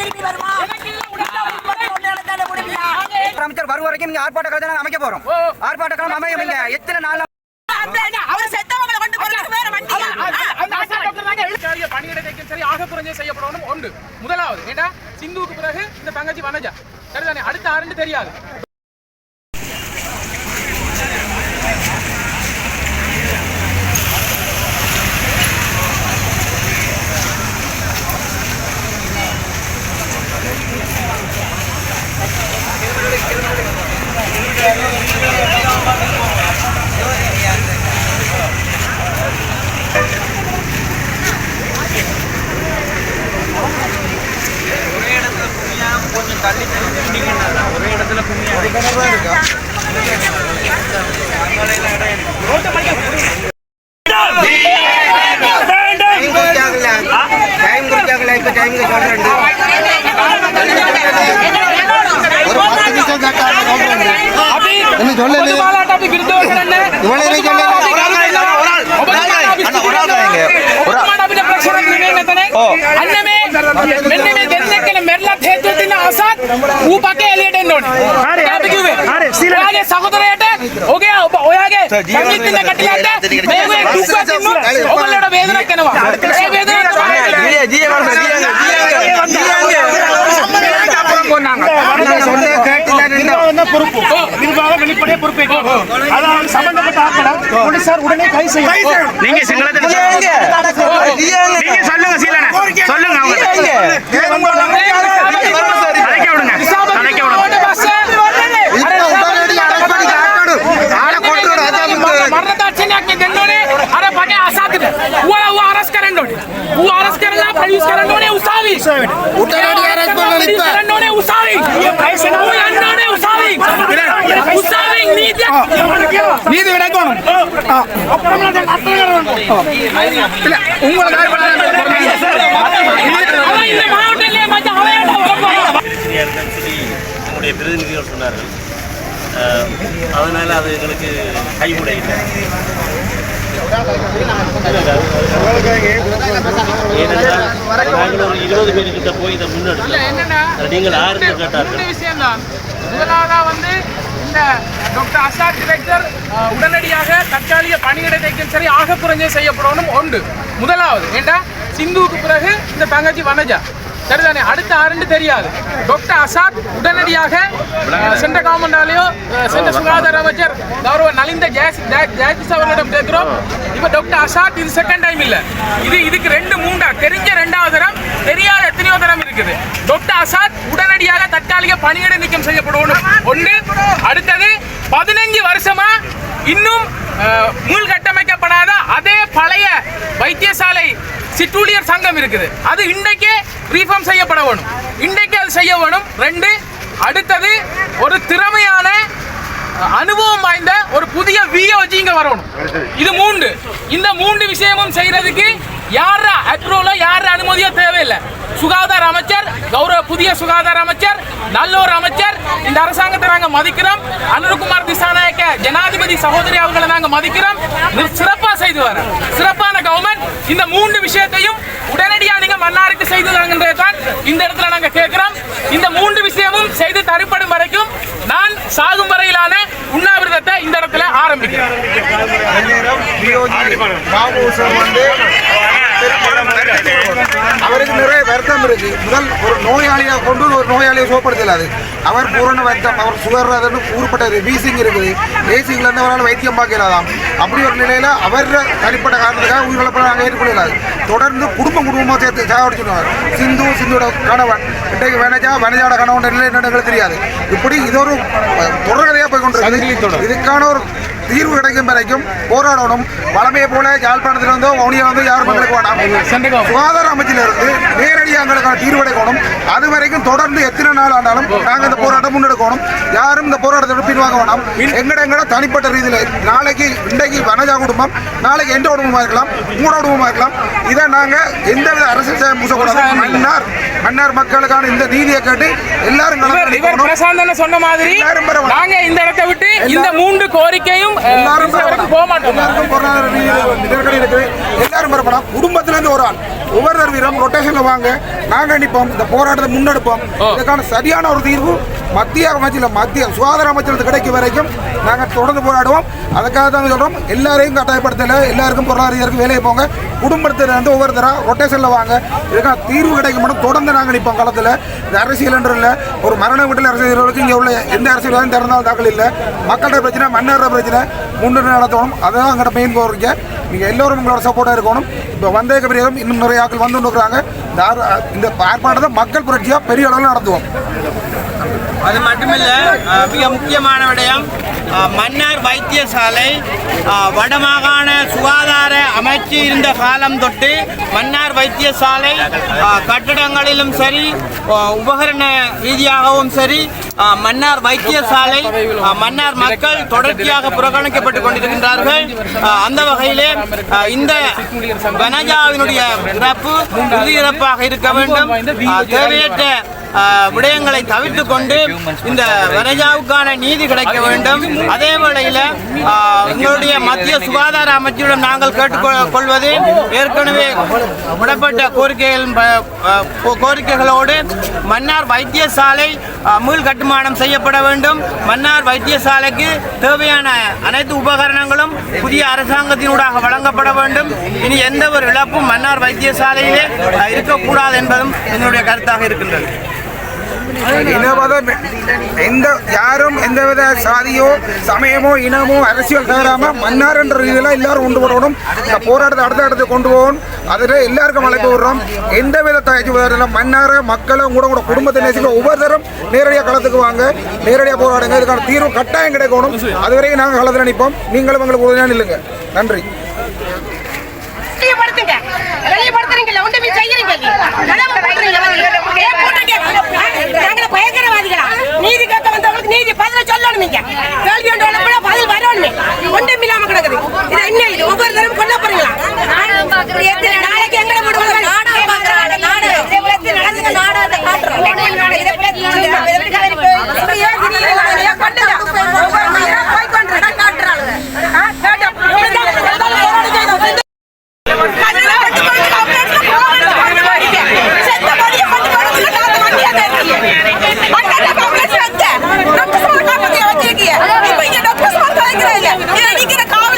திருப்பி வருமா? அமைச்சர் வரும் வரைக்கும் நீங்க ஆர்ப்பாட்ட களத்தை நாங்க அமைக்க போறோம் ஆர்ப்பாட்ட களம் அமைக்க எத்தனை நாள் அவர் செத்தவங்களை கொண்டு போறதுக்கு வேற வண்டி. தற்காலிக பணியிடத்தைக்கும் சரி ஆக குறைஞ்சே செய்யப்படணும் ஒன்று முதலாவது ஏண்டா? சிந்துவுக்கு பிறகு இந்த தங்கச்சி வனஜா. சரிதானே? அடுத்த ஆண்டு தெரியாது. டைம் குறிச்சாங்கல்ல டைம் குறிச்சாங்கல்ல இப்ப டைம் சொல்றேன் ஒரு பத்து நிமிஷம் கேட்டாங்க சொல்றேன் என்ன சொல்லல பொதுவாளாட்ட அப்படி விருந்தவர்கள் என்ன? இவளை நீ ඔයාගේ සහෝදරයට ඔගේ ඔබ ඔයාගේ සංගීත ඉන්න කට්ටියට මේකේ දුක්වත් ඉන්නොත් ඔයගොල්ලෝට වේදනාවක් එනවා. ඒ වේදනාව சொல்ல கேட்டுல பொறுப்பு நிர்வாக வெளிப்படையா பொறுப்பேற்கும் அதாவது சம்பந்தப்பட்ட ஆட்களை போலீசார் உடனே கைது செய்யும் நீங்க சிங்களத்துல நீங்க यूज करने ने उसावी பிரதிநிதிகள் சொன்னார்கள். அதனால அது எங்களுக்கு கைமுடையில்லை நாங்கள் ஒரு இருபது போய் இதை முன்னெடுத்தோம் நீங்கள் முதலாவதா வந்து இந்த டாக்டர் அசாத் டிரெக்டர் உடனடியாக தற்காலிக பணியிடத்தை சரி ஆக குறைஞ்சே செய்யப்படணும் ஒன்று முதலாவது ஏண்டா? சிந்துவுக்கு பிறகு இந்த தங்கச்சி வனஜா. சரிதானே? அடுத்த ஆண்டு தெரியாது. டாக்டர் அசாத் உடனடியாக சென்ற கவர்மெண்டாலேயோ சென்ற சுகாதார அமைச்சர் கௌரவ நலிந்த ஜெயஸ் ஜெய- ஜெயதிஸ் அவர்களிடம் கேட்கிறோம். இப்ப டாக்டர் அசாத் இது செகண்ட் டைம் இல்ல. இது இதுக்கு ரெண்டு மூண்டா தெரிஞ்ச ரெண்டாவது தரம் தெரியாத எத்தனையோ தரம் இருக்குது. டாக்டர் அசாத் உடனடியாக தற்காலிக பணியிட நீக்கம் செய்யப்படணும் ஒன்று அடுத்தது பதினஞ்சு வருஷமா இன்னும் அஹ், அதே பழைய வைத்தியசாலை சிற்றூழியர் சங்கம் இருக்குது. அது இன்றைக்கே ரீஃபார்ம் செய்யப்பட வேணும். இன்றைக்கே அது செய்ய வேணும். ரெண்டு அடுத்தது ஒரு திறமையான அனுபவம் வாய்ந்த ஒரு புதிய விஓஜி இங்க வரணும். இது மூன்று. இந்த மூன்று விஷயமும் செய்யறதுக்கு யார அப்ரூவலோ யார அனுமதியோ தேவையில்லை. சுகாதார அமைச்சர் கௌரவ புதிய சுகாதார அமைச்சர் நல்ல ஒரு அமைச்சர் இந்த அரசாங்கத்தை நாங்கள் மதிக்கிறோம். அனுர்குமார் திசாநாயக்க ஜனாதிபதி சகோதரி அவர்களை நாங்கள் மதிக்கிறோம். இது செய்து வர சிறப்பான கவர்மெண்ட் இந்த மூன்று விஷயத்தையும் உடனடியாக நீங்கள் மன்னாருக்கு செய்து தாங்கன்றதை தான் இந்த இடத்துல நாங்கள் கேட்குறோம். இந்த மூன்று விஷயமும் செய்து தரப்படும் வரைக்கும் நான் சாகும் வரையிலான உண்ணாவிரதத்தை இந்த இடத்துல ஆரம்பிக்கிறேன். அவருக்கு நிறைய வருத்தம் இருக்கு. முதல் ஒரு நோயாளியை கொண்டு ஒரு நோயாளியை சுகப்படுத்தலாது அவர் பூரண வருத்தம் அவர் சுகர் அதுன்னு கூறப்பட்டது வீசிங் இருக்குது. ஏசிங்ல இருந்து அவரால் வைத்தியம் பார்க்கலாதாம் அப்படி ஒரு நிலையில அவர் தனிப்பட்ட காரணத்துக்காக உயிரிழப்பை நாங்கள் ஏற்றுக்கொள்ளலாது தொடர்ந்து குடும்பம் குடும்பமாக சேர்த்து சாவடிச்சுடுவார் சிந்து சிந்துவோட கணவன். இன்றைக்கு வனஜா வனஜாவோட கணவன் நிலை என்னன்னு தெரியாது. இப்படி இது ஒரு தொடர்கதையாக போய் கொண்டு இதுக்கான ஒரு தீர்வு கிடைக்கும் வரைக்கும் போராடணும். வளமையை போல யாழ்ப்பாணத்தில் இருந்தோ வவுனியா வந்து யார் மக்களுக்கு வேணாம். சுகாதார அமைச்சிலிருந்து நேரடியாக எங்களுக்கான தீர்வு கிடைக்கணும். அது வரைக்கும் தொடர்ந்து எத்தனை நாள் ஆனாலும் நாங்கள் இந்த போராட்டம் முன்னெடுக்கணும். யாரும் இந்த போராட்டத்தை பின்வாங்க வேணாம். எங்கட எங்கட தனிப்பட்ட ரீதியில் நாளைக்கு இன்றைக்கு வனஜா குடும்பம் நாளைக்கு எந்த குடும்பமாக இருக்கலாம் உங்களோட குடும்பமாக இருக்கலாம் இதை நாங்கள் எந்தவித அரசியல் செய்ய பூசக்கூடாது. மன்னார் மன்னார் மக்களுக்கான இந்த நீதியை கேட்டு எல்லாரும் சொன்ன மாதிரி. நாங்க இந்த இடத்தை விட்டு இந்த மூன்று கோரிக்கையும் எல்லாரும் போக மாட்டோம். எல்லாருக்கும் பொருளாதார நெருக்கடி இருக்குது எல்லாரும் வரப்படா குடும்பத்துல இருந்து ஒரு ஆள் ஒவ்வொரு வீரம் ரொட்டேஷன்ல வாங்க. நாங்க நிற்போம் இந்த போராட்டத்தை முன்னெடுப்போம். இதுக்கான சரியான ஒரு தீர்வு மத்திய அமைச்சில் மத்திய சுகாதார அமைச்சருக்கு கிடைக்கும் வரைக்கும் நாங்க தொடர்ந்து போராடுவோம். அதுக்காக தான் சொல்றோம். எல்லாரையும் கட்டாயப்படுத்தல. எல்லாருக்கும் பொருளாதார ரீதியாக வேலையை போங்க. குடும்பத்துல இருந்து ஒவ்வொருத்தரா ரொட்டேஷன்ல வாங்க. இதுக்கான தீர்வு கிடைக்கும் மட்டும் தொடர்ந்து நாங்க நிற்போம் களத்துல இது அரசியல் இல்லை. ஒரு மரண வீட்டில் அரசியல்களுக்கு இங்கே உள்ள எந்த அரசியல்வாதியும் திறந்தால் தாக்கல் இல்லை. மக்கள்கிட்ட பிரச்சனை மன்னர பிரச்சனை. முன்னேற்றம் நடத்தணும். அதுதான் எங்கள்கிட்ட மெயின் கோரிக்கை நீங்கள் எல்லோரும் உங்களோட சப்போர்ட்டாக இருக்கணும். இப்போ வந்தேக்க பிரியம் இன்னும் நிறைய ஆட்கள் வந்து இருக்கிறாங்க இந்த இந்த ஆர்ப்பாட்டத்தை மக்கள் புரட்சியாக பெரிய அளவில் நடத்துவோம். அது மட்டுமில்லை மிக முக்கியமான விடயம் மன்னார் வைத்தியசாலை வடமாகாண சுகாதார அமைச்சு இருந்த காலம் தொட்டு மன்னார் வைத்தியசாலை கட்டடங்களிலும் சரி உபகரண ரீதியாகவும் சரி மன்னார் வைத்தியசாலை மன்னார் மக்கள் தொடர்ச்சியாக புறக்கணிக்கப்பட்டுக் கொண்டிருக்கின்றார்கள். அந்த வகையிலே அஹ், இந்த வனஜாவினுடைய இறப்பு இறுதி இறப்பாக இருக்க வேண்டும். தேவையற்ற விடயங்களை தவிர்த்து கொண்டு இந்த வனஜாவுக்கான நீதி கிடைக்க வேண்டும். அதே வேளையில் எங்களுடைய மத்திய சுகாதார அமைச்சரிடம் நாங்கள் கேட்டுக்கொள்வது ஏற்கனவே விடப்பட்ட கோரிக்கைகள் கோரிக்கைகளோடு மன்னார் வைத்தியசாலை மீள் கட்டுமானம் செய்யப்பட வேண்டும். மன்னார் வைத்தியசாலைக்கு தேவையான அனைத்து உபகரணங்களும் புதிய அரசாங்கத்தினூடாக வழங்கப்பட வேண்டும். இனி எந்த ஒரு இழப்பும் மன்னார் வைத்தியசாலையிலே இருக்கக்கூடாது என்பதும் என்னுடைய கருத்தாக இருக்கின்றது. இனவாத எந்த யாரும் எந்தவித சாதியோ சமயமோ இனமோ அரசியல் தவறாம மன்னார் என்ற ரீதியில் எல்லாரும் கொண்டு வரணும் இந்த போராட்டத்தை அடுத்த இடத்துக்கு கொண்டு போகணும். அதில் எல்லாருக்கும் அழைப்பு விடுறோம். எந்தவித தயச்சு வரல மன்னார மக்களை கூட கூட குடும்பத்தை நேசிக்க ஒவ்வொருத்தரும் நேரடியாக களத்துக்கு வாங்க. நேரடியாக போராடுங்க. இதுக்கான தீர்வு கட்டாயம் கிடைக்கணும். அதுவரையும் நாங்கள் களத்தில் நிற்போம் நீங்களும் எங்களுக்கு உதவியாக நில்லுங்க. நன்றி வெளிப்படுத்துங்க வெளிப்படுத்துறீங்கல்ல ஒன்றுமே செய்யறீங்க கடமை பண்றீங்க ஏன் போட்டீங்க? நாங்கள பயங்கரவாதிகளா நீதி கேட்க வந்தவங்களுக்கு நீதி பதில சொல்லணும் நீங்க கேள்வி ஒன்று பதில் வரணுமே. ஒன்றும் இல்லாம கிடக்குது. இது என்ன இது ஒவ்வொரு தரம் கொல்ல போறீங்களா Yeah, you get a call.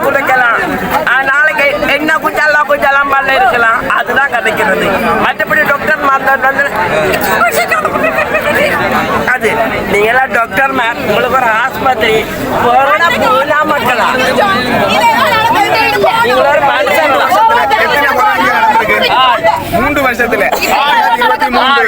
குறைக்கலாம் ஆ, நாளைக்கு என்ன குஞ்சலாம் குஞ்சலாம் பல்ல இருக்கலாம். அதுதான் கிடைக்கிறது மற்றபடி டாக்டர் மாத்தர் வந்து அது நீங்களாம் டாக்டர் மேம் உங்களுக்கு ஒரு ஆஸ்பத்திரி கொரோனா பூலா மக்களா நீங்க மனுஷன். மூன்று வருஷத்துல. இருபத்தி மூன்று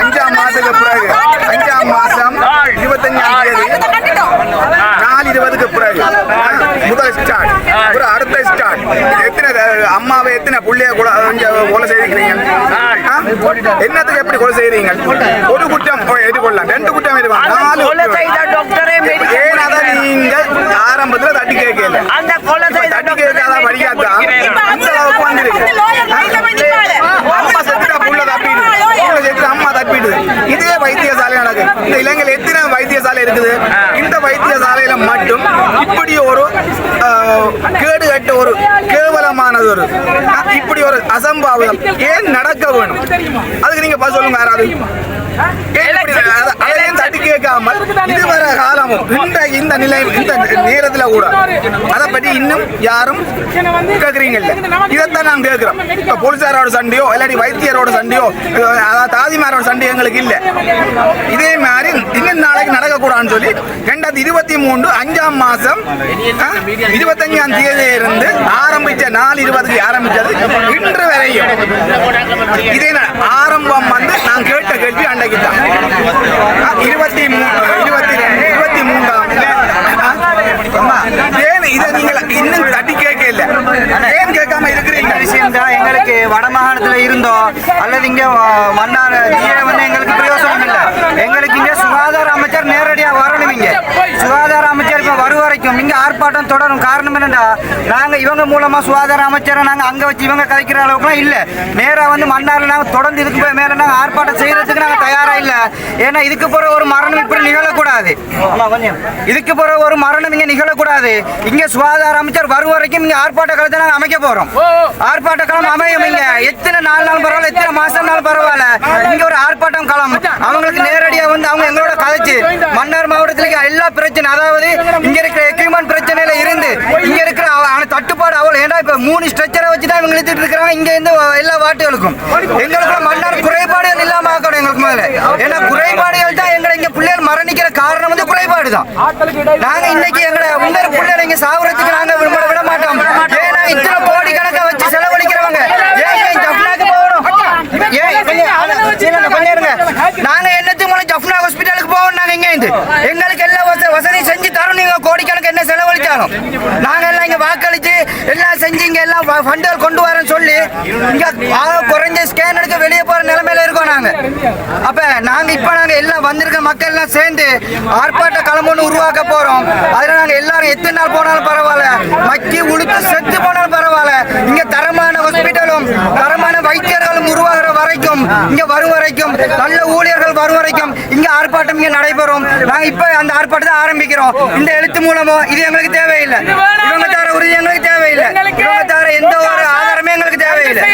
அஞ்சாம் மாசத்துக்கு பிறகு அஞ்சாம் மாசம் இருபத்தஞ்சாம் ஸ்டார்ட். ஒரு அடுத்த ஸ்டார்ட். அம்மாவை எத்தனை புள்ளைய கொலை செய்திருக்கிறீங்க? ஆ? என்னத்துக்கு எப்படி கொலை செய்றீங்க ஒரு குற்றம். எதிர்கொள்ளலாம் ரெண்டு குற்றம் எதிர்கொள்ளலாம் மெடிக்கல் ஏன் அதை நீங்க ஆரம்பத்துல தட்டி கேட்கல? அந்த கொலை செய்த தட்டி கேட்காத படிக்காதா? அந்த அளவுக்கு வந்திருக்கு. அம்மா செத்துட்டா புள்ள தப்பிடுது. புள்ள அம்மா தப்பிடுது. இதே வைத்தியசாலை நடக்குது. இந்த இலங்கையில் எத்தனை வைத்தியசாலை இருக்குது. இந்த வைத்தியசாலையில மட்டும் இப்படி ஒரு கேடு கட்ட ஒரு கேவலமானது ஒரு இப்படி ஒரு அசம்பாவிதம் ஏன் நடக்க வேணும்? அதுக்கு நீங்க சொல்லுங்க யாராவது ஏன் இப்படி அத- அதையும் தட்டி கேட்காமல் இதுவரை காலமும் இந்த இந்த நிலை இந்த நேரத்துல கூட அதை பற்றி இன்னும் யாரும் கேட்கறீங்க இல்ல. இதைத்தான் நான் கேட்கிறோம். இப்ப போலீசாரோட சண்டையோ இல்லாட்டி வைத்தியரோட சண்டையோ அதாவது தாதிமாரோட சண்டையோ எங்களுக்கு இல்ல. இதே மாதிரி இன்னும் நாளைக்கு நடக்கக்கூடாதுன்னு சொல்லி ரெண்டாயிரத்தி இருபத்தி மூன்று அஞ்சாம் மாசம் ஆ, இருபத்தஞ்சாம் தேதியில இருந்து ஆரம்பிச்ச நாலு இருபதுக்கு ஆரம்பிச்சது இன்று வரையும் இதே ஆரம்பம் வந்து நான் கேட்ட கேள்வி அன்றைக்கு தான் ஆ, இருபத்தி மூணு இருபத்தி ரெண்டு இருபத்தி மூன்றாம் ஆ, ஏன் இதை நீங்கள் இன்னும் தட்டி கேட்க இல்ல ஏன் கேட்காம இருக்கிறீங்க விஷயம் தான் எங்களுக்கு வடமாகாணத்துல இருந்தோம் அல்லது இங்கே அஹ், மன்னார் ஜிஏ வந்து எங்களுக்கு பிரயோசனம் இல்லை எங்களுக்கு இங்கே சுகாதார அமைச்சர் நேரடியாக வரணும் இங்க சுகாதார அமைச்சர் இப்ப வரும் வரைக்கும் இங்கே ஆர்ப்பாட்டம் தொடரும் காரணம் என்னென்னா நாங்க இவங்க மூலமா சுகாதார அமைச்சரை நாங்கள் அங்க வச்சு இவங்க கதைக்கிற அளவுக்குலாம் இல்லை நேராக வந்து மன்னாரில் நாங்க தொடர்ந்து இதுக்கு போய் மேல ஆர்ப்பாட்டம் செய்கிறதுக்கு நாங்கள் ஏன்னா இதுக்கு போற ஒரு மரணம் இப்படி நிகழக்கூடாது. இதுக்கு போற ஒரு மரணம் இங்க நிகழக்கூடாது. இங்க சுகாதார அமைச்சர் வரும் வரைக்கும் இங்க ஆர்ப்பாட்ட களத்தை நாங்க அமைக்க போறோம். ஆர்ப்பாட்ட களம் அமையும் இங்க. எத்தனை நாள் நாள் பரவாயில்ல எத்தனை மாசம் நாள் பரவாயில்ல. இங்க ஒரு ஆர்ப்பாட்டம் களம் அவங்களுக்கு நேரடியா வந்து அவங்க எங்களோட கதைச்சு மன்னார் மாவட்டத்துல எல்லா பிரச்சனை அதாவது இங்க இருக்கிற எக்யூப்மெண்ட் பிரச்சனையில இருந்து இங்க இருக்கிற தட்டுப்பாடு அவ்வளவு ஏன்னா இப்ப மூணு ஸ்ட்ரக்சரை வச்சு தான் இவங்க இழுத்துட்டு இருக்கிறாங்க இங்க இருந்து எல்லா வாட்டுகளுக்கும் எங்களுக்கு மன்னார் குறைபாடுகள் இல்லாம ஆக்கணும் எங்களுக்கு முதல்ல ஏன்னா குறைபாடுகள் தான் எங்களை இங்க பிள்ளைகள் மரணிக்கிற காரணம் வந்து குறைபாடு தான் நாங்க இன்னைக்கு எங்களை உங்க பிள்ளைகளை இங்க சாவறதுக்கு நாங்க விட விட மாட்டோம். ஏன்னா இத்தனை கோடி கணக்கை வச்சு செலவழிக்கிறவங்க. ஏன் ஜப்னாக்கு போகணும்? ஏன் நாங்க என்னத்துக்கு மூலம் ஜப்னா ஹாஸ்பிட்டலுக்கு போவோம் நாங்க இங்க இருந்து. எங்களுக்கு எல்லா வசதி வசதியும் செஞ்சு தரோம் நீங்க கோடிக்கணக்கு என்ன செலவழிச்சாலும். நாங்க எல்லாம் இங்க வாக்களிச்சு எல்லாம் செஞ்சு இங்க எல்லாம் ஃபண்டு ஃபண்டுகள் கொண்டு வரேன்னு சொல்லி இங்க குறைஞ்ச ஸ்கேன் எடுக்க வெளியே போற நிலைமையில இருக்கோம் நாங்க. அப்ப நாங்க இப்ப நாங்க எல்லாம் வந்திருக்க மக்கள் எல்லாம் சேர்ந்து ஆர்ப்பாட்ட களம் ஒண்ணு உருவாக்க போறோம். அதுல நாங்க எல்லாரும் எத்தனை நாள் போனாலும் பரவாயில்ல. மக்கி உளுத்து செத்து போனாலும் பரவாயில்ல. இங்க தரமான ஹாஸ்பிட்டலும் தரமான வைத்தியர்களும் உருவாகிற வரைக்கும் இங்க வரும் வரைக்கும் நல்ல ஊழியர்கள் வரும் வரைக்கும் இங்க ஆர்ப்பாட்டம் இங்க நடைபெறும். நாங்க இப்ப அந்த ஆர்ப்பாட்டத்தை ஆரம்பிக்கிறோம். இந்த எழுத்து மூலமோ இது எங்களுக்கு தேவையில்லை. இவங்க உறுதி எங்களுக்கு தேவையில்லை. இவங்க தர எந்த ஒரு ஆதாரமே எங்களுக்கு தேவையில்லை.